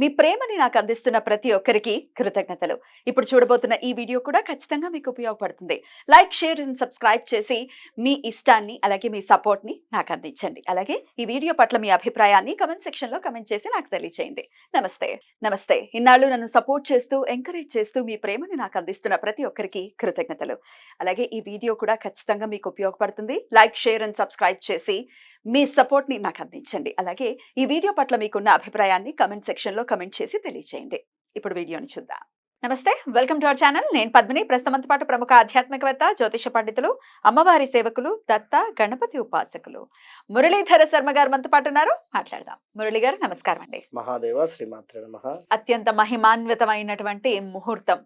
మీ ప్రేమని నాకు అందిస్తున్న ప్రతి ఒక్కరికి కృతజ్ఞతలు. ఇప్పుడు చూడబోతున్న ఈ వీడియో కూడా ఖచ్చితంగా మీకు ఉపయోగపడుతుంది. లైక్ షేర్ అండ్ సబ్స్క్రైబ్ చేసి మీ ఇష్టాన్ని అలాగే మీ సపోర్ట్ని నాకు అందించండి. అలాగే ఈ వీడియో పట్ల మీ అభిప్రాయాన్ని కమెంట్ సెక్షన్లో కమెంట్ చేసి నాకు తెలియజేయండి నమస్తే. నమస్తే. ఇన్నాళ్ళు నన్ను సపోర్ట్ చేస్తూ ఎంకరేజ్ చేస్తూ మీ ప్రేమని నాకు అందిస్తున్న ప్రతి ఒక్కరికి కృతజ్ఞతలు. అలాగే ఈ వీడియో కూడా ఖచ్చితంగా మీకు ఉపయోగపడుతుంది. లైక్ షేర్ అండ్ సబ్స్క్రైబ్ చేసి మీ సపోర్ట్ని నాకు అందించండి. అలాగే ఈ వీడియో పట్ల మీకున్న అభిప్రాయాన్ని కమెంట్ సెక్షన్లో కమెంట్ చేసి తెలియజేయండి ఇప్పుడు వీడియోని చూద్దాం. నమస్తే వెల్కమ్ టు అవర్ ఛానల్ నేను పద్మిని. ప్రస్తుతంతో పాటు ప్రముఖ ఆధ్యాత్మికవేత్త జ్యోతిష పండితులు అమ్మవారి సేవకులు దత్త గణపతి ఉపాసకులు. మురళీధర శర్మ గారు మనతో పాటు ఉన్నారు. మాట్లాడదాం. మురళి గారు నమస్కారం అండి. మహాదేవ శ్రీమాత్ర అత్యంత మహిమాన్వితమైనటువంటి ముహూర్తం.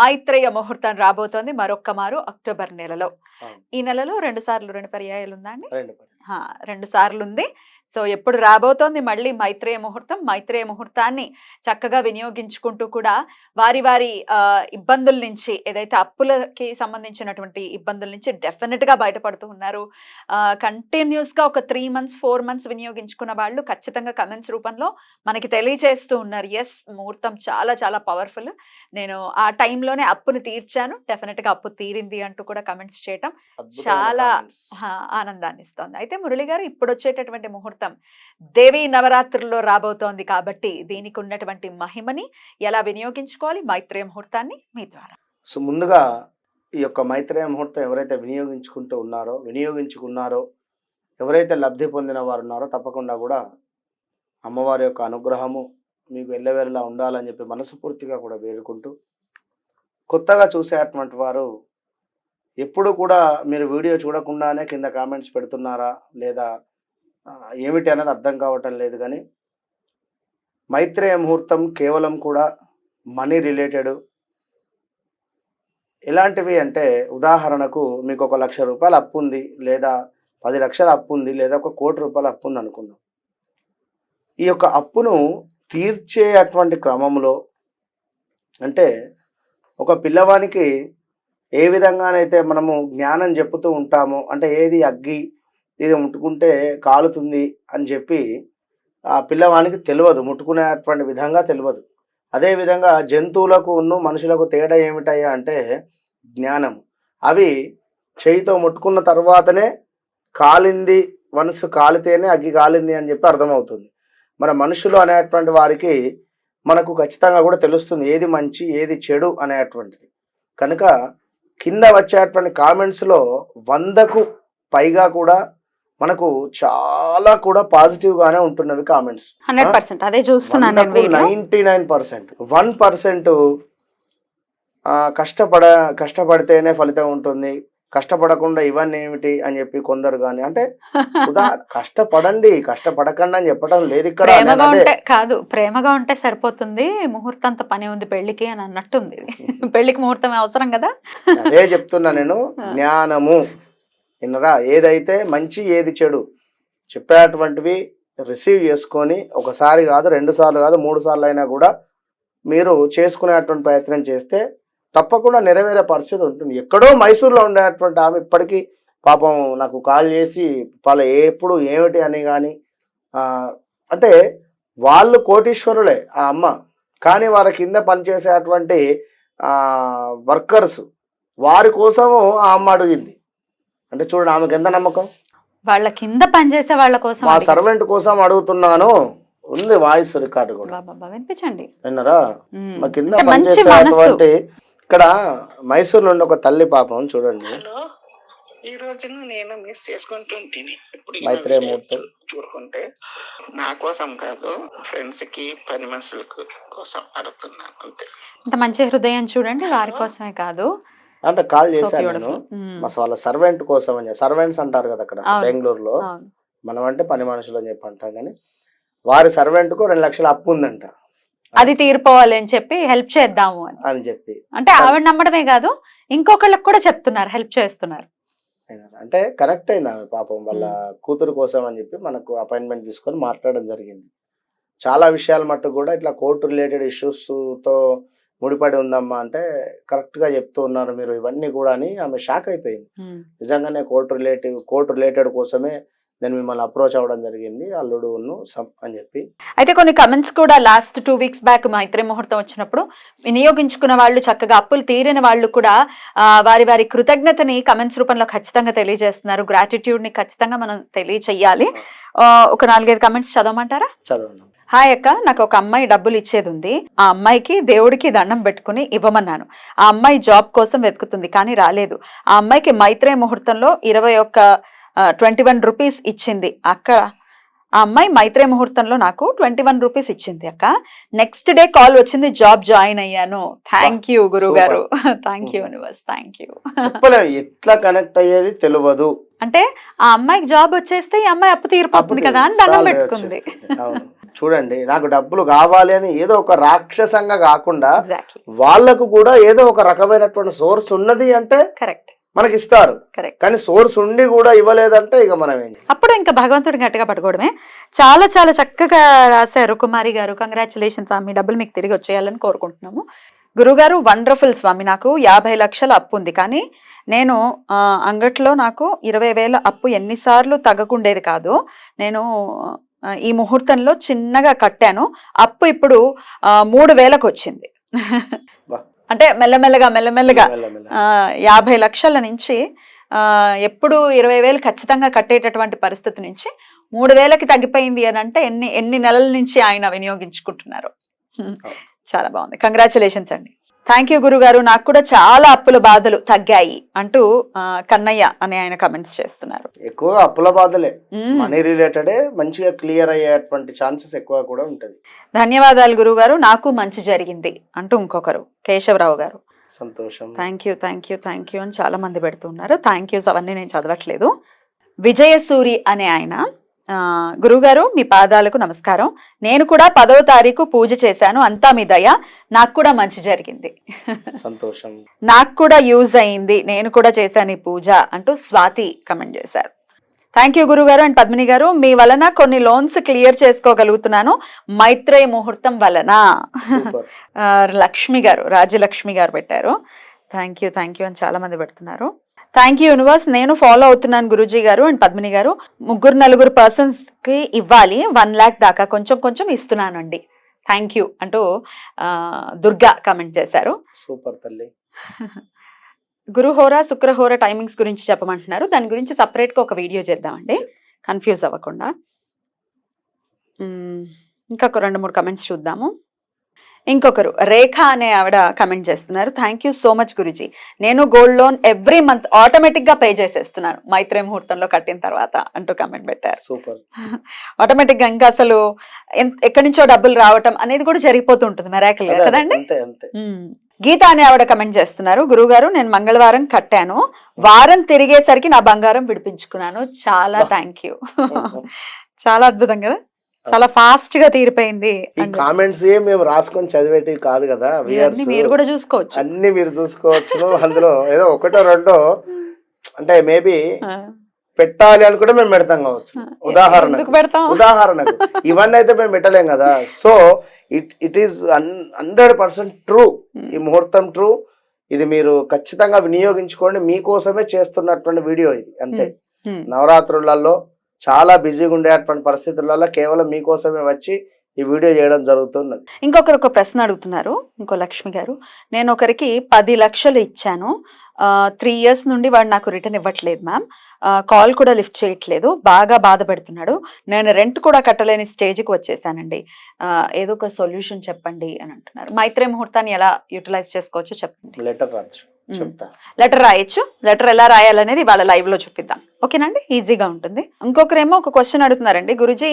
మైత్రేయ ముహూర్తం రాబోతోంది మరొక్క మారు అక్టోబర్ నెలలో. ఈ నెలలో రెండు సార్లు రెండు పర్యాయాలు ఉందా అండి? రెండు సార్లు ఉంది. సో ఎప్పుడు రాబోతోంది మళ్ళీ మైత్రేయ ముహూర్తం. మైత్రేయ ముహూర్తాన్ని చక్కగా వినియోగించుకుంటూ కూడా వారి వారి ఇబ్బందుల నుంచి ఏదైతే అప్పులకి సంబంధించినటువంటి ఇబ్బందుల నుంచి డెఫినెట్గా బయటపడుతూ ఉన్నారు. కంటిన్యూస్గా ఒక త్రీ మంత్స్ ఫోర్ మంత్స్ వినియోగించుకున్న వాళ్ళు ఖచ్చితంగా కమెంట్స్ రూపంలో మనకి తెలియజేస్తూ ఉన్నారు. ఎస్ ముహూర్తం చాలా చాలా పవర్ఫుల్ నేను ఆ టైంలోనే అప్పుని తీర్చాను. డెఫినెట్గా అప్పు తీరింది అంటూ కూడా కమెంట్స్ చేయటం చాలా ఆనందాన్ని ఇస్తోంది అయితే మురళి గారు ఇప్పుడు వచ్చేటటువంటి ముహూర్తం దేవీ నవరాత్రుల్లో రాబోతోంది కాబట్టి దీనికి ఉన్నటువంటి మహిమని ఎలా వినియోగించుకోవాలి? మైత్రేయ ముహూర్తాన్ని మీ ద్వారా. సో ముందుగా ఈ యొక్క మైత్రేయ ముహూర్తం ఎవరైతే వినియోగించుకుంటూ ఉన్నారో వినియోగించుకున్నారో ఎవరైతే లబ్ధి పొందిన వారు ఉన్నారో తప్పకుండా కూడా అమ్మవారి యొక్క అనుగ్రహము మీకు ఎల్లవేళలా ఉండాలని చెప్పి మనస్ఫూర్తిగా కూడా వేడుకుంటూ కొత్తగా చూసేటువంటి వారు ఎప్పుడు కూడా మీరు వీడియో చూడకుండానే కింద కామెంట్స్ పెడుతున్నారా? లేదా ఏమిటి అనేది అర్థం కావటం లేదు కానీ మైత్రేయ ముహూర్తం కేవలం కూడా మనీ రిలేటెడ్. ఎలాంటివి అంటే ఉదాహరణకు మీకు ఒక లక్ష రూపాయలు అప్పు ఉంది లేదా పది లక్షల అప్పు ఉంది లేదా ఒక కోటి రూపాయల అప్పు ఉంది అనుకుందాం. ఈ యొక్క అప్పును తీర్చే అటువంటి క్రమంలో అంటే ఒక పిల్లవానికి ఏ విధంగానైతే మనము జ్ఞానం చెప్పుతూ ఉంటామో అంటే ఏది అగ్గి ఇది ముట్టుకుంటే కాలుతుంది అని చెప్పి ఆ పిల్లవానికి తెలియదు ముట్టుకునేటువంటి విధంగా తెలియదు అదేవిధంగా జంతువులకు ఉన్న మనుషులకు తేడా ఏమిటయ్యా అంటే జ్ఞానం అవి చేయితో ముట్టుకున్న తర్వాతనే కాలింది మనసు కాలితేనే అగ్గి కాలింది అని చెప్పి అర్థమవుతుంది. మన మనుషులు అనేటువంటి వారికి మనకు ఖచ్చితంగా కూడా తెలుస్తుంది ఏది మంచి ఏది చెడు అనేటువంటిది. కనుక కింద వచ్చేటువంటి కామెంట్స్లో వందకు పైగా కూడా మనకు చాలా కూడా పాజిటివ్ గానే ఉంటున్నవి కామెంట్స్ హండ్రెడ్ పర్సెంట్. అదే చూస్తున్నాను. Ninety nine percent. One percent కష్టపడ కష్టపడితేనే ఫలితం ఉంటుంది. కష్టపడకుండా ఇవన్నీ ఏమిటి అని చెప్పి కొందరు కానీ అంటే కష్టపడండి కష్టపడకండి అని చెప్పడం లేదు ఇక్కడ. కాదు ప్రేమగా ఉంటే సరిపోతుంది. ముహూర్తంతో పని ఉంది పెళ్ళికి అని అన్నట్టుంది. పెళ్ళికి ముహూర్తం అవసరం కదా. అదే చెప్తున్నా నేను. జ్ఞానము. విన్నరా ఏదైతే మంచి ఏది చెడు చెప్పేటువంటివి రిసీవ్ చేసుకొని ఒకసారి కాదు రెండు సార్లు కాదు మూడు సార్లు అయినా కూడా మీరు చేసుకునేటువంటి ప్రయత్నం చేస్తే తప్పకుండా నెరవేరే పరిస్థితి ఉంటుంది. ఎక్కడో మైసూర్లో ఉండేటువంటి ఆమె ఇప్పటికీ పాపం నాకు కాల్ చేసి వాళ్ళ ఎప్పుడు ఏమిటి అని కానీ అంటే వాళ్ళు కోటీశ్వరులే ఆ అమ్మ. కానీ వారి కింద పనిచేసేటువంటి వర్కర్స్ వారి కోసము ఆ అమ్మ అడిగింది. అంటే చూడండి ఆమెకు ఎంత నమ్మకం? వాళ్ళ కింద పనిచేసే వాళ్ళ కోసం మా సర్వెంట్ కోసం అడుగుతున్నాను. ఉంది వాయిస్ రికార్డు కూడా. బాబా వినిపించండి. విన్నారా. మా కింద అంటే పనిచేసేటువంటి ఇక్కడ మైసూర్ నుండి ఒక తల్లి పాపం చూడండి. ఈ రోజున నేను మిస్ చేసుకుంటుంటిని ఇప్పుడు ఈయన మైత్రేయ వీడియో మూర్తి. చూ- చూడుకుంటే నా కోసం కాదు ఫ్రెండ్స్కి పని మనుషులకు కోసం అడుగుతున్నాను అంతే. ఇంత మంచి హృదయం చూడండి వారి కోసమే కాదు. అంటే కాల్ చేశాను నేను beautiful. ఉమ్. మా వాళ్ళ సర్వెంట్ కోసం అని సర్వెంట్స్ అంటారు కదా అక్కడ. బెంగళూరులో. మనం అంటే పని మనుషులు అని చెప్పి అంటాం కానీ వారి సర్వెంట్కు రెండు లక్షల అప్పు ఉందంట అది తీరిపోవాలి అని చెప్పి హెల్ప్ చేద్దాము అని అని చెప్పి అంటే ఆవిడ నమ్మడమే కాదు ఇంకొకళ్ళకి కూడా చెప్తున్నారు హెల్ప్ చేస్తున్నారు. అంటే కనెక్ట్ అయింది ఆమె పాపం వాళ్ళ కూతురు కోసం అని చెప్పి మనకు అపాయింట్మెంట్ తీసుకొని మాట్లాడడం జరిగింది చాలా విషయాలు మట్టు కూడా ఇట్లా కోర్టు రిలేటెడ్తో ముడిపడి ఉందమ్మా అంటే కరెక్ట్గా చెప్తూ ఉన్నారు మీరు ఇవన్నీ కూడా అని ఆమె షాక్ అయిపోయింది. నిజంగానే కోర్టు రిలేటివ్ కోర్టు రిలేటెడ్ కోసమే నేను మిమ్మల్ని అప్రోచ్ అవ్వడం జరిగింది. అల్లుడు సమ్ అని చెప్పి. అయితే కొన్ని కమెంట్స్ కూడా లాస్ట్ టూ వీక్స్ బ్యాక్ మైత్రి ముహూర్తం వచ్చినప్పుడు వినియోగించుకున్న వాళ్ళు చక్కగా అప్పులు తీరిన వాళ్ళు కూడా వారి వారి కృతజ్ఞతని కమెంట్స్ రూపంలో ఖచ్చితంగా తెలియజేస్తున్నారు. గ్రాటిట్యూడ్ని ఖచ్చితంగా మనం తెలియచేయాలి ఒక నాలుగైదు కమెంట్స్ చదవమంటారా? చదవండి. హాయ్ అక్క నాకు ఒక అమ్మాయి డబ్బులు ఇచ్చేది ఉంది ఆ అమ్మాయికి దేవుడికి దండం పెట్టుకుని ఇవ్వమన్నాను. ఆ అమ్మాయి జాబ్ కోసం వెతుకుతుంది కానీ రాలేదు. ఆ అమ్మాయికి మైత్రేయ ముహూర్తంలో ఇరవై ఒక్క ట్వంటీ వన్ రూపీస్ ఇచ్చింది. అక్కడ ఆ అమ్మాయి మైత్రేయ ముహూర్తంలో నాకు ట్వంటీ వన్ రూపీస్ ఇచ్చింది అక్క. నెక్స్ట్ డే కాల్ వచ్చింది జాబ్ జాయిన్ అయ్యాను. థ్యాంక్ యూ గురువు గారు thank you universe thank you. ఎట్లా కనెక్ట్ అయ్యేది తెలియదు అంటే ఆ అమ్మాయికి జాబ్ వచ్చేస్తే ఈ అమ్మాయి అప్పు తీరిపోతుంది కదా అని దండం పెట్టుకుంది. చూడండి నాకు డబ్బులు కావాలి అని ఏదో ఒక రాక్షసంగా కాకుండా వాళ్ళకు కూడా ఏదో ఒక రకమైనటువంటి సోర్స్ ఉన్నది అంటే కరెక్ట్ మనకి ఇస్తారు కరెక్ట్ కానీ సోర్స్ ఉండి కూడా ఇవ్వలేదంటే ఇక మనం ఏంటి అప్పుడు ఇంకా భగవంతుడి గట్టిగా పట్టుకోవడమే. చాలా చాలా చక్కగా రాశారు కుమారి గారు. కంగ్రాచులేషన్ స్వామి. డబ్బులు మీకు తిరిగి వచ్చేయాలని కోరుకుంటున్నాము. గురుగారు వండర్ఫుల్ స్వామి. నాకు యాభై లక్షల అప్పు ఉంది. కానీ నేను అంగట్లో నాకు ఇరవై వేల అప్పు ఎన్నిసార్లు తగ్గకుండేది కాదు. నేను ఈ ముహూర్తంలో చిన్నగా కట్టాను. అప్పు ఇప్పుడు మూడు వేలకు వచ్చింది. అంటే మెల్లమెల్లగా మెల్లమెల్లగా. యాభై లక్షల నుంచి ఎప్పుడు ఇరవై వేలు ఖచ్చితంగా కట్టేటటువంటి పరిస్థితి నుంచి మూడు వేలకి తగ్గిపోయింది అని అంటే ఎన్ని ఎన్ని నెలల నుంచి ఆయన వినియోగించుకుంటున్నారు. చాలా బాగుంది. కంగ్రాచులేషన్స్ అండి. థ్యాంక్ యూ గురుగారు. నాకు కూడా చాలా అప్పుల బాధలు తగ్గాయి అంటూ కన్నయ్య అని ఆయన కమెంట్స్ చేస్తున్నారు. ఎక్కువ అప్పుల బాధలే. మనీ రిలేటెడే మంచిగా క్లియర్ అయ్యేటువంటి ఛాన్సెస్ ఎక్కువ కూడా ఉంటది ధన్యవాదాలు గురుగారు. నాకు మంచి జరిగింది అంటూ ఇంకొకరు కేశవరావు గారు. సంతోషం. Thank you thank you thank you అని చాలా మంది పెడుతున్నారు. థ్యాంక్ యూస్ అవన్నీ నేను చదవట్లేదు. విజయసూరి అనే ఆయన ఆ, గురుగారు మీ పాదాలకు నమస్కారం. నేను కూడా పదవ తారీఖు పూజ చేశాను. అంతా మీ దయ. నాకు కూడా మంచి జరిగింది. సంతోషం. నాకు కూడా యూజ్ అయింది. నేను కూడా చేశాను ఈ పూజ అంటూ స్వాతి కమెంట్ చేశారు. థ్యాంక్ యూ గురుగారు అండ్ పద్మిని గారు. మీ వలన కొన్ని లోన్స్ క్లియర్ చేసుకోగలుగుతున్నాను. మైత్రేయ ముహూర్తం వలన. లక్ష్మి గారు రాజ్యలక్ష్మి గారు పెట్టారు. థ్యాంక్ యూ థ్యాంక్ యూ అని చాలా మంది పెడుతున్నారు. థ్యాంక్ యూ యూనివర్స్ నేను ఫాలో అవుతున్నాను గురూజీ గారు అండ్ పద్మిని గారు. ముగ్గురు నలుగురు పర్సన్స్కి ఇవ్వాలి. వన్ ల్యాక్ దాకా కొంచెం కొంచెం ఇస్తున్నానండి. థ్యాంక్ యూ అంటూ దుర్గా కమెంట్ చేశారు. సూపర్ తల్లి. గురుహోర శుక్రహోర టైమింగ్స్ గురించి చెప్పమంటున్నారు. దాని గురించి separate గా ఒక వీడియో చేద్దామండి. కన్ఫ్యూజ్ అవ్వకుండా. ఇంకొక రెండు మూడు కమెంట్స్ చూద్దాము. ఇంకొకరు రేఖ అనే ఆవిడ కమెంట్ చేస్తున్నారు. Thank you so much Guruji. నేను గోల్డ్ లోన్ ఎవ్రీ మంత్ ఆటోమేటిక్గా పే చేసేస్తున్నాను. మైత్రే ముహూర్తంలో కట్టిన తర్వాత అంటూ కమెంట్ పెట్టారు. సూపర్. ఆటోమేటిక్గా ఇంకా అసలు ఎక్కడి నుంచో డబ్బులు రావటం అనేది కూడా జరిగిపోతుంటుంది మెరాకిల్ కదండి. గీత అనే ఆవిడ కమెంట్ చేస్తున్నారు. గురుగారు నేను మంగళవారం కట్టాను. వారం తిరిగేసరికి నా బంగారం విడిపించుకున్నాను. చాలా. థ్యాంక్ యూ చాలా అద్భుతం కదా? చాలా ఫాస్ట్గా తీరిపోయింది ఈ కామెంట్స్ ఏ మేము రాసుకొని చదివేటివి కాదు కదా. మీరు కూడా చూసుకోవచ్చు. అన్ని మీరు చూసుకోవచ్చును. అందులో ఏదో ఒకటో రెండో అంటే మేబీ. పెట్టాలి అని కూడా మేము పెడతాం కావచ్చు. పెడతాం? ఉదాహరణకు ఇవన్నీ అయితే మేము పెట్టలేం కదా. So it it is hundred percent true. ఈ ముహూర్తం ట్రూ. ఇది మీరు ఖచ్చితంగా వినియోగించుకోండి. మీకోసమే చేస్తున్నటువంటి వీడియో ఇది అంతే. నవరాత్రులలో చాలా బిజీగా ఉండేటువంటి పరిస్థితులలో కేవలం మీకోసమే వచ్చి ఈ వీడియో చేయడం జరుగుతున్నది. ఇంకొకరు ఒక ప్రశ్న అడుగుతున్నారు ఇంకో లక్ష్మి గారు. నేను ఒకరికి పది లక్షలు ఇచ్చాను. త్రీ ఇయర్స్ నుండి వాడు నాకు రిటర్న్ ఇవ్వట్లేదు మ్యామ్ కాల్ కూడా లిఫ్ట్ చేయట్లేదు. బాగా బాధ పెడుతున్నాడు నేను రెంట్ కూడా కట్టలేని స్టేజ్కి వచ్చేసానండి. ఏదో ఒక సొల్యూషన్ చెప్పండి అని అంటున్నారు. మైత్రే ముహూర్తాన్ని ఎలా యూటిలైజ్ చేసుకోవచ్చో చెప్పండి. లెటర్ రాచ్చు చెప్తా. లెటర్ రాయొచ్చు. లెటర్ ఎలా రాయాలనేది వాళ్ళ లైవ్లో చూపిద్దాం. ఓకేనండి? ఈజీగా ఉంటుంది. ఇంకొకరేమో ఒక క్వశ్చన్ అడుగుతున్నారండి. గురుజీ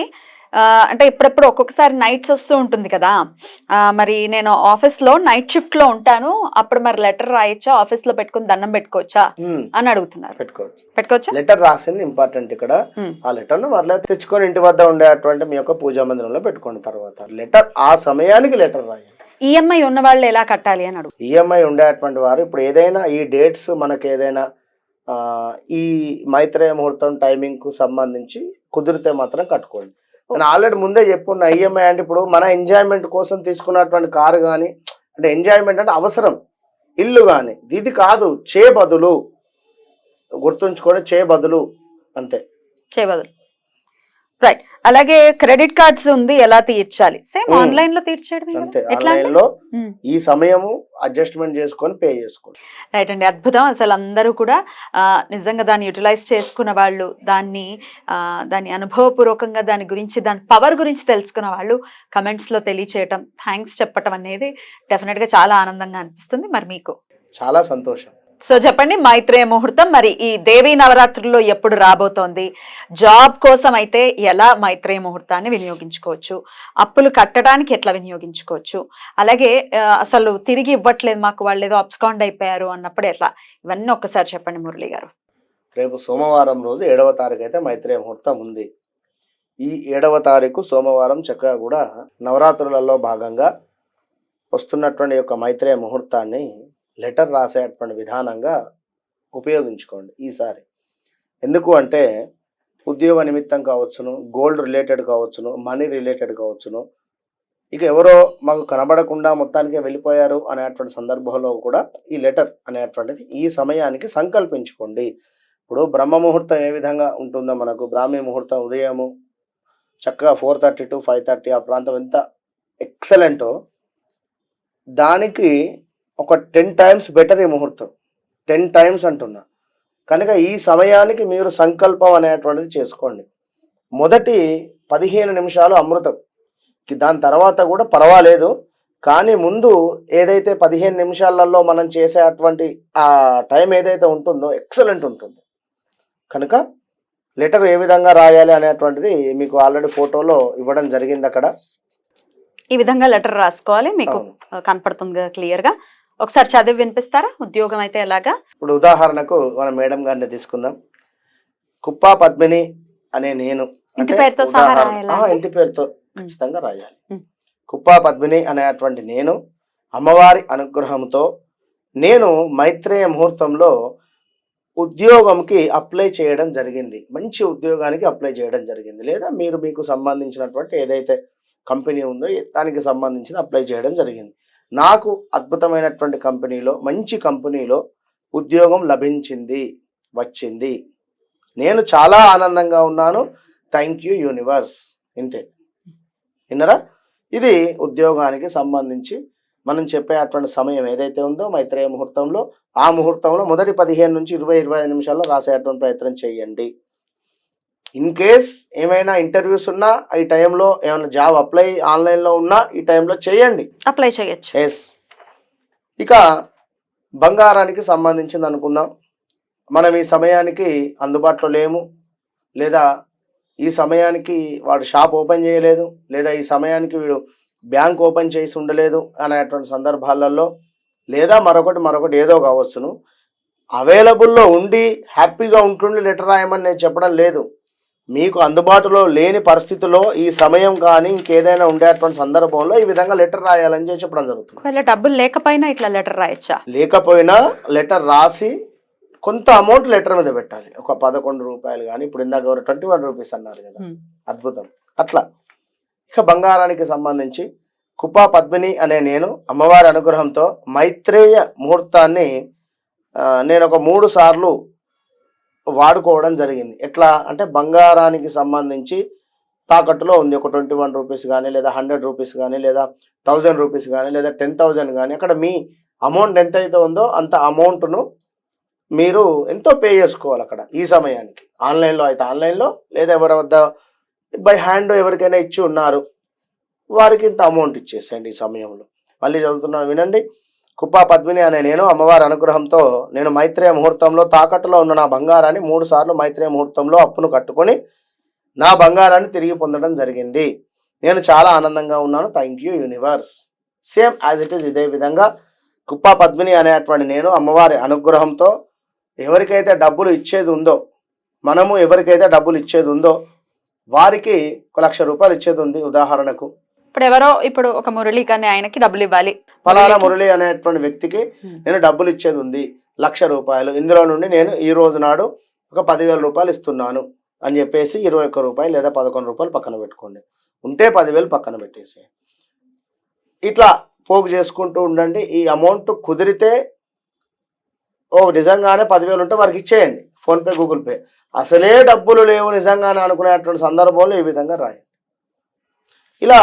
అంటే ఇప్పుడప్పుడు ఒక్కొక్కసారి నైట్స్ వస్తూ ఉంటుంది కదా. మరి నేను ఆఫీస్లో నైట్ షిఫ్ట్లో ఉంటాను. అప్పుడు మరి లెటర్ రాయొచ్చా? ఆఫీస్లో పెట్టుకుని దండం పెట్టుకోవచ్చా. అని అడుగుతున్నారు. పెట్టుకోవచ్చు. పెట్టుకోవచ్చా? లెటర్ రాసింది ఇంపార్టెంట్ ఇక్కడ. ఆ లెటర్ను మరలా తెచ్చుకొని ఇంటి వద్ద ఉండేటువంటి మీ యొక్క పూజా మందిరంలో పెట్టుకోండి తర్వాత. లెటర్ ఆ సమయానికి లెటర్ రాయండి ఈఎంఐ ఉన్న వాళ్ళు ఎలా కట్టాలి అని అడుగు. ఈఎంఐ ఉండేటువంటి వారు ఇప్పుడు ఏదైనా ఈ డేట్స్ మనకి ఏదైనా ఆ, ఈ మైత్రేయ ముహూర్తం టైమింగ్కు సంబంధించి కుదిరితే మాత్రం కట్టుకోండి. నేను ఆల్రెడీ ముందే చెప్పుకున్న ఈఎంఐ అంటే ఇప్పుడు మన ఎంజాయ్మెంట్ కోసం తీసుకున్నటువంటి కారు కానీ అంటే ఎంజాయ్మెంట్ అంటే అవసరం. ఇల్లు కానీ ఇది కాదు చే బదులు. గుర్తుంచుకొని చే బదులు అంతే. చేయబదులు రైట్ అలాగే క్రెడిట్ కార్డ్స్ ఉంది ఎలా తీర్చాలి? సేమ్. ఆన్లైన్లో తీర్చేయడం. ఈ సమయము అడ్జస్ట్మెంట్ చేసుకొని పే చేసుకోండి. రైట్ అండి. అద్భుతం. అసలు అందరూ కూడా నిజంగా దాన్ని యూటిలైజ్ చేసుకున్న వాళ్ళు దాన్ని దాని అనుభవపూర్వకంగా దాని గురించి దాని పవర్ గురించి తెలుసుకున్న వాళ్ళు కమెంట్స్లో తెలియచేయటం థ్యాంక్స్ చెప్పటం అనేది డెఫినెట్గా చాలా ఆనందంగా అనిపిస్తుంది. మరి మీకు? చాలా సంతోషం. సో చెప్పండి మైత్రేయ ముహూర్తం మరి ఈ దేవీ నవరాత్రుల్లో ఎప్పుడు రాబోతోంది? జాబ్ కోసం అయితే ఎలా మైత్రేయ ముహూర్తాన్ని వినియోగించుకోవచ్చు? అప్పులు కట్టడానికి ఎట్లా వినియోగించుకోవచ్చు? అలాగే అసలు తిరిగి ఇవ్వట్లేదు మాకు వాళ్ళు ఏదో అబ్స్కాండ్ అయిపోయారు అన్నప్పుడు ఎట్లా? ఇవన్నీ ఒక్కసారి చెప్పండి మురళి గారు. రేపు సోమవారం రోజు ఏడవ తారీఖు అయితే మైత్రేయ ముహూర్తం ఉంది. ఈ ఏడవ తారీఖు సోమవారం చక్కగా కూడా నవరాత్రులలో భాగంగా వస్తున్నటువంటి యొక్క మైత్రేయ ముహూర్తాన్ని లెటర్ రాసేటువంటి విధానంగా ఉపయోగించుకోండి ఈసారి. ఎందుకు అంటే ఉద్యోగ నిమిత్తం కావచ్చును గోల్డ్ రిలేటెడ్ కావచ్చును మనీ రిలేటెడ్ కావచ్చును. ఇక ఎవరో మాకు కనబడకుండా మొత్తానికి వెళ్ళిపోయారు అనేటువంటి సందర్భంలో కూడా ఈ లెటర్ అనేటువంటిది ఈ సమయానికి సంకల్పించుకోండి. ఇప్పుడు బ్రహ్మ ముహూర్తం ఏ విధంగా ఉంటుందో మనకు బ్రాహ్మీ ముహూర్తం ఉదయము చక్కగా four thirty to five thirty ఆ ప్రాంతం ఎంత ఎక్సలెంటో దానికి ఒక టెన్ టైమ్స్ బెటర్ ఈ ముహూర్తం. టెన్ టైమ్స్ అంటున్నా. కనుక ఈ సమయానికి మీరు సంకల్పం అనేటువంటిది చేసుకోండి. మొదటి పదిహేను నిమిషాలు అమృతం. దాని తర్వాత కూడా పర్వాలేదు. కానీ ముందు ఏదైతే పదిహేను నిమిషాలలో మనం చేసే అటువంటి ఆ టైం ఏదైతే ఉంటుందో ఎక్సలెంట్ ఉంటుంది. కనుక లెటర్ ఏ విధంగా రాయాలి అనేటువంటిది మీకు ఆల్రెడీ ఫోటోలో ఇవ్వడం జరిగింది అక్కడ. ఈ విధంగా లెటర్ రాసుకోవాలి. మీకు కనపడుతుంది కదా క్లియర్గా ఒకసారి చదివి వినిపిస్తారా? ఉద్యోగం అయితే ఎలాగా? ఇప్పుడు ఉదాహరణకు మన మేడం గారిని తీసుకుందాం. కుప్పా పద్మిని అనే నేను. ఇంటి పేరుతో సహా ఉదాహరణ- రాయాలా? ఆ, అండి? ఇంటి పేరుతో ఖచ్చితంగా రాయాలి. కుప్పా పద్మిని అనేటువంటి నేను అమ్మవారి అనుగ్రహంతో నేను మైత్రేయ ముహూర్తంలో ఉద్యోగంకి అప్లై చేయడం జరిగింది. మంచి ఉద్యోగానికి అప్లై చేయడం జరిగింది. లేదా మీరు మీకు సంబంధించినటువంటి ఏదైతే కంపెనీ ఉందో దానికి సంబంధించిన అప్లై చేయడం జరిగింది. నాకు అద్భుతమైనటువంటి కంపెనీలో మంచి కంపెనీలో ఉద్యోగం లభించింది వచ్చింది. నేను చాలా ఆనందంగా ఉన్నాను. Thank you universe. ఇంతే. విన్నరా? ఇది ఉద్యోగానికి సంబంధించి మనం చెప్పే అటువంటి సమయం ఏదైతే ఉందో మైత్రేయ ముహూర్తంలో ఆ ముహూర్తంలో మొదటి పదిహేను నుంచి ఇరవై ఇరవై నిమిషాల్లో రాసేటువంటి ప్రయత్నం చేయండి. ఇన్ కేస్ ఏమైనా ఇంటర్వ్యూస్ ఉన్నా ఈ టైంలో ఏమైనా జాబ్ అప్లై ఆన్లైన్లో ఉన్నా ఈ టైంలో చేయండి. అప్లై చేయొచ్చు. ఎస్ ఇక బంగారానికి సంబంధించింది అనుకుందాం. మనం ఈ సమయానికి అందుబాటులో లేము. లేదా ఈ సమయానికి వాడు షాప్ ఓపెన్ చేయలేదు. లేదా ఈ సమయానికి వీడు బ్యాంక్ ఓపెన్ చేసి ఉండలేదు అనేటువంటి సందర్భాలలో లేదా మరొకటి మరొకటి ఏదో కావచ్చును. అవైలబుల్లో ఉండి హ్యాపీగా ఉంటుండి లెటర్ రాయమని నేను చెప్పడం లేదు. మీకు అందుబాటులో లేని పరిస్థితిలో ఈ సమయం కానీ ఇంకేదైనా ఉండేటువంటి సందర్భంలో ఈ విధంగా లెటర్ రాయాలని చెప్పి చెప్పడం జరుగుతుంది. డబ్బులు లేకపోయినా ఇట్లా లెటర్ రాయొచ్చా? లేకపోయినా లెటర్ రాసి కొంత అమౌంట్ లెటర్ మీద పెట్టాలి. ఒక పదకొండు రూపాయలు కానీ ఇప్పుడు ఇందాక ట్వంటీ వన్ రూపీస్ అన్నారు కదా. అద్భుతం. అట్లా. ఇక బంగారానికి సంబంధించి కుపా పద్మిని అనే నేను అమ్మవారి అనుగ్రహంతో మైత్రేయ ముహూర్తాన్ని నేను ఒక మూడు సార్లు వాడుకోవడం జరిగింది. ఎట్లా? అంటే బంగారానికి సంబంధించి తాకట్టులో ఉంది. ఒక ట్వంటీ వన్ రూపీస్ కానీ లేదా హండ్రెడ్ రూపీస్ కానీ లేదా థౌజండ్ రూపీస్ కానీ లేదా టెన్ థౌజండ్ కానీ అక్కడ మీ అమౌంట్ ఎంత అయితే ఉందో అంత అమౌంట్ను మీరు ఎంతో పే చేసుకోవాలి అక్కడ ఈ సమయానికి. ఆన్లైన్లో అయితే ఆన్లైన్లో లేదా ఎవరి వద్ద బై హ్యాండ్ ఎవరికైనా ఇచ్చి ఉన్నారు వారికి ఇంత అమౌంట్ ఇచ్చేసేయండి ఈ సమయంలో. మళ్ళీ చదువుతున్నాను వినండి. కుప్పా పద్మిని అనే నేను అమ్మవారి అనుగ్రహంతో నేను మైత్రేయ ముహూర్తంలో తాకట్టులో ఉన్న నా బంగారాన్ని మూడు సార్లు మైత్రేయ ముహూర్తంలో అప్పును కట్టుకొని నా బంగారాన్ని తిరిగి పొందడం జరిగింది. నేను చాలా ఆనందంగా ఉన్నాను. Thank you universe same as it is ఇదే విధంగా కుప్పా పద్మిని అనేటువంటి నేను అమ్మవారి అనుగ్రహంతో ఎవరికైతే డబ్బులు ఇచ్చేది ఉందో మనము ఎవరికైతే డబ్బులు ఇచ్చేది ఉందో వారికి ఒక లక్ష రూపాయలు ఇచ్చేది ఉంది ఉదాహరణకు. ఇప్పుడు ఎవరో ఇప్పుడు ఒక మురళి కానీ ఆయనకి డబ్బులు ఇవ్వాలి. ఫలానా మురళి అనేటువంటి వ్యక్తికి. నేను డబ్బులు ఇచ్చేది ఉంది లక్ష రూపాయలు. ఇందులో నుండి నేను ఈ రోజు నాడు ఒక పదివేల రూపాయలు ఇస్తున్నాను అని చెప్పేసి ఇరవై ఒక్క రూపాయలు లేదా పదకొండు రూపాయలు పక్కన పెట్టుకోండి. ఉంటే పదివేలు పక్కన పెట్టేసి ఇట్లా పోగు చేసుకుంటూ ఉండండి. ఈ అమౌంట్ కుదిరితే ఓ నిజంగానే పదివేలు ఉంటే వారికి ఇచ్చేయండి. PhonePe Google Pay. అసలే డబ్బులు లేవు నిజంగా అని అనుకునేటువంటి సందర్భంలో ఈ విధంగా రాయండి. ఇలా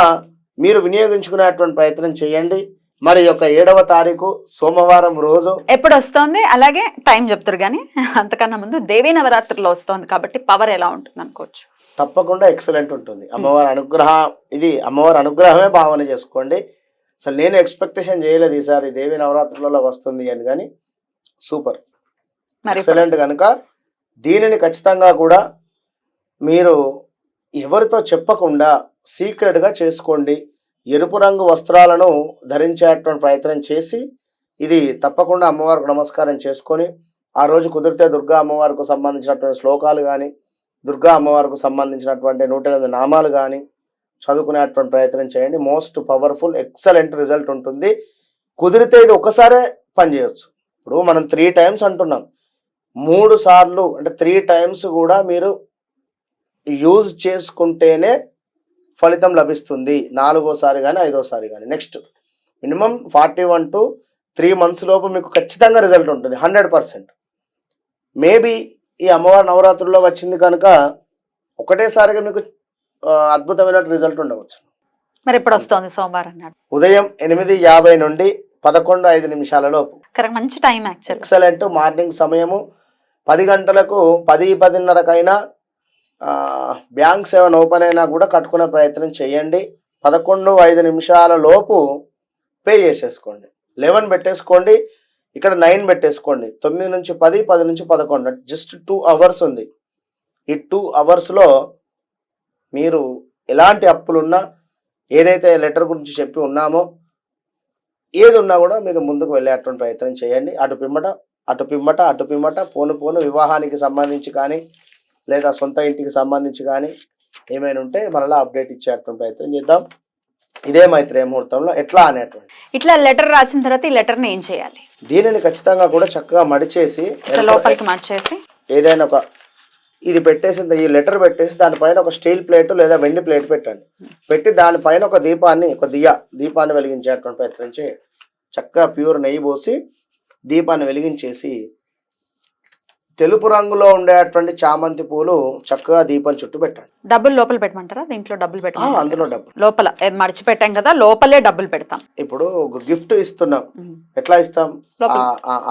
మీరు వినియోగించుకునేటువంటి ప్రయత్నం చేయండి. మరి యొక్క ఏడవ తారీఖు సోమవారం రోజు. ఎప్పుడు వస్తోంది అలాగే టైం చెప్తారు కానీ అంతకన్నా ముందు దేవీ నవరాత్రిలో వస్తోంది కాబట్టి పవర్ ఎలా ఉంటుంది అనుకోవచ్చు. తప్పకుండా ఎక్సలెంట్ ఉంటుంది. అమ్మవారి అనుగ్రహం ఇది అమ్మవారి అనుగ్రహమే భావన చేసుకోండి. అసలు నేను ఎక్స్పెక్టేషన్ చేయలేదు ఈసారి దేవి నవరాత్రులలో వస్తుంది అని కానీ సూపర్. ఎక్సలెంట్ కనుక దీనిని ఖచ్చితంగా కూడా మీరు ఎవరితో చెప్పకుండా సీక్రెట్గా చేసుకోండి. ఎరుపు రంగు వస్త్రాలను ధరించేటువంటి ప్రయత్నం చేసి ఇది తప్పకుండా అమ్మవారికి నమస్కారం చేసుకొని ఆ రోజు కుదిరితే దుర్గా అమ్మవారికి సంబంధించినటువంటి శ్లోకాలు కానీ దుర్గా అమ్మవారికి సంబంధించినటువంటి నూట ఎనిమిది నామాలు కానీ చదువుకునేటువంటి ప్రయత్నం చేయండి. మోస్ట్ పవర్ఫుల్ ఎక్సలెంట్ రిజల్ట్ ఉంటుంది. కుదిరితే ఇది ఒకసారే పనిచేయవచ్చు ఇప్పుడు మనం త్రీ టైమ్స్ అంటున్నాం. మూడు సార్లు అంటే త్రీ టైమ్స్ కూడా మీరు యూజ్ చేసుకుంటేనే ఫలితం లభిస్తుంది. నాలుగోసారి కానీ ఐదోసారి కానీ next minimum forty one two three months లోపు మీకు ఖచ్చితంగా రిజల్ట్ ఉంటుంది. హండ్రెడ్ పర్సెంట్ మేబీ ఈ అమ్మవారి నవరాత్రుల్లో వచ్చింది కనుక ఒకటేసారిగా మీకు అద్భుతమైన రిజల్ట్ ఉండవచ్చు. మరి ఎప్పుడు వస్తోంది సోమవారం నాడు? ఉదయం ఎనిమిది యాభై నుండి పదకొండు ఐదు నిమిషాల లోపు. మంచి టైం ఎక్సలెంట్ మార్నింగ్ సమయము పది గంటలకు పది పదిన్నరకైనా బ్యాంక్ సెవెన్ ఓపెన్ అయినా కూడా కట్టుకునే ప్రయత్నం చేయండి. పదకొండు ఐదు నిమిషాల లోపు పే చేసేసుకోండి. లెవెన్ పెట్టేసుకోండి. ఇక్కడ నైన్ పెట్టేసుకోండి. తొమ్మిది నుంచి పది పది నుంచి పదకొండు. జస్ట్ టూ అవర్స్ ఉంది. ఈ టూ అవర్స్లో మీరు ఎలాంటి అప్పులున్నా ఏదైతే లెటర్ గురించి చెప్పి ఉన్నామో ఏది ఉన్నా కూడా మీరు ముందుకు వెళ్ళేటువంటి ప్రయత్నం చేయండి. అటు పిమ్మట అటు పిమ్మట అటు పిమ్మట పోను పోను వివాహానికి సంబంధించి కానీ లేదా సొంత ఇంటికి సంబంధించి కానీ ఏమైనా ఉంటే మరలా అప్డేట్ ఇచ్చేటువంటి ప్రయత్నం చేద్దాం. ఇదే మైత్రేయ ముహూర్తంలో ఎట్లా అనేటువంటి? ఇట్లా లెటర్ రాసిన తర్వాత ఈ లెటర్ ఏం చేయాలి? దీనిని ఖచ్చితంగా కూడా చక్కగా మడిచేసి లోపలికి మార్చేసి ఏదైనా ఒక ఇది పెట్టేసి ఈ లెటర్ పెట్టేసి దానిపైన ఒక స్టీల్ ప్లేట్ లేదా వెండి ప్లేట్ పెట్టండి. పెట్టి దానిపైన ఒక దీపాన్ని ఒక దియ దీపాన్ని వెలిగించేటువంటి ప్రయత్నం చేయండి. చక్కగా ప్యూర్ నెయ్యి పోసి దీపాన్ని వెలిగించేసి తెలుపు రంగులో ఉండేటువంటి చామంతి పూలు చక్కగా దీపం చుట్టూ పెట్టండి డబ్బులు లోపల పెట్టమంటారా? దీంట్లో డబ్బులు పెట్టమంటారా? అందులో డబ్బు లోపల ఏ, మడిచిపెట్టాం కదా లోపలే డబ్బులు పెడతాం. ఇప్పుడు గిఫ్ట్ ఇస్తున్నాం. ఎట్లా ఇస్తాం?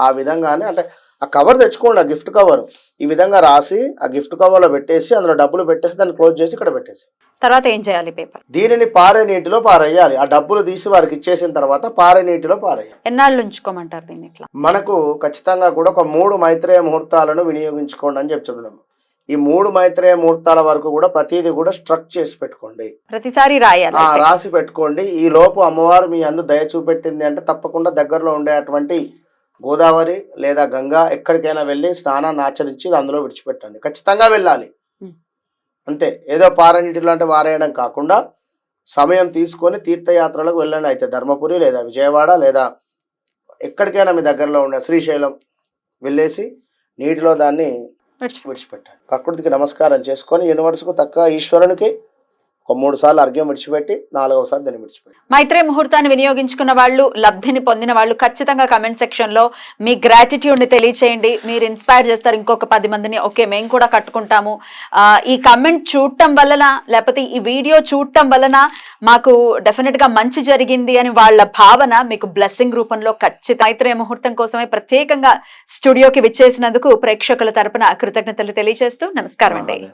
ఆ విధంగానే అంటే ఆ కవర్ తెచ్చుకోండి ఆ గిఫ్ట్ కవర్. ఈ విధంగా రాసి ఆ గిఫ్ట్ కవర్లో పెట్టేసి అందులో డబ్బులు పెట్టేసి దాన్ని క్లోజ్ చేసి ఇక్కడ పెట్టేసి తర్వాత ఏం చేయాలి పేపర్? దీనిని పారే నీటిలో పారేయాలి. ఆ డబ్బులు తీసి వారికి ఇచ్చేసిన తర్వాత పారే నీటిలో పారేయాలి. ఎన్నాళ్ళు ఉంచుకోమంటారు దీన్ని ఇట్లా? మనకు ఖచ్చితంగా కూడా ఒక మూడు మైత్రేయ ముహూర్తాలను వినియోగించుకోండి అని చెప్తున్నాం ఈ మూడు మైత్రేయ ముహూర్తాల వరకు కూడా ప్రతిదీ కూడా స్ట్రక్ చేసి పెట్టుకోండి. ప్రతిసారి రాయాలి. రాసి పెట్టుకోండి. ఈ లోపు అమ్మవారు మీ అందు దయ చూపెట్టింది అంటే తప్పకుండా దగ్గరలో ఉండేటువంటి గోదావరి లేదా గంగా ఎక్కడికైనా వెళ్ళి స్నానాన్ని ఆచరించి అందులో విడిచిపెట్టండి. ఖచ్చితంగా వెళ్ళాలి. అంతే. ఏదో పారనీటిలో అంటే వారేయడం కాకుండా సమయం తీసుకొని తీర్థయాత్రలకు వెళ్ళండి అయితే. ధర్మపురి లేదా విజయవాడ లేదా ఎక్కడికైనా మీ దగ్గరలో ఉండే శ్రీశైలం వెళ్ళేసి నీటిలో దాన్ని విడిచిపెట్టు. విడిచిపెట్టాలి. ప్రకృతికి నమస్కారం చేసుకొని యూనివర్స్కు తక్క ఈశ్వరునికి ఒక మూడు సార్లు అర్ఘ్యం విడిచిపెట్టి నాలుగవసారి దాన్ని విడిచిపెట్టి. మైత్రే ముహూర్తాన్ని వినియోగించుకున్న వాళ్ళు లబ్ధిని పొందిన వాళ్ళు ఖచ్చితంగా కమెంట్ సెక్షన్లో మీ గ్రాటిట్యూడ్ని తెలియచేయండి. మీరు ఇన్స్పైర్ చేస్తారు ఇంకొక పది మందిని. ఓకే మేము కూడా కట్టుకుంటాము. ఆ, ఈ కమెంట్ చూడటం వలన లేకపోతే ఈ వీడియో చూడటం వలన మాకు డెఫినెట్గా మంచి జరిగింది అని వాళ్ళ భావన మీకు బ్లెస్సింగ్ రూపంలో ఖచ్చిత మైత్రేయ ముహూర్తం కోసమే ప్రత్యేకంగా స్టూడియోకి విచ్చేసినందుకు ప్రేక్షకుల తరపున కృతజ్ఞతలు తెలియజేస్తూ నమస్కారం అండి.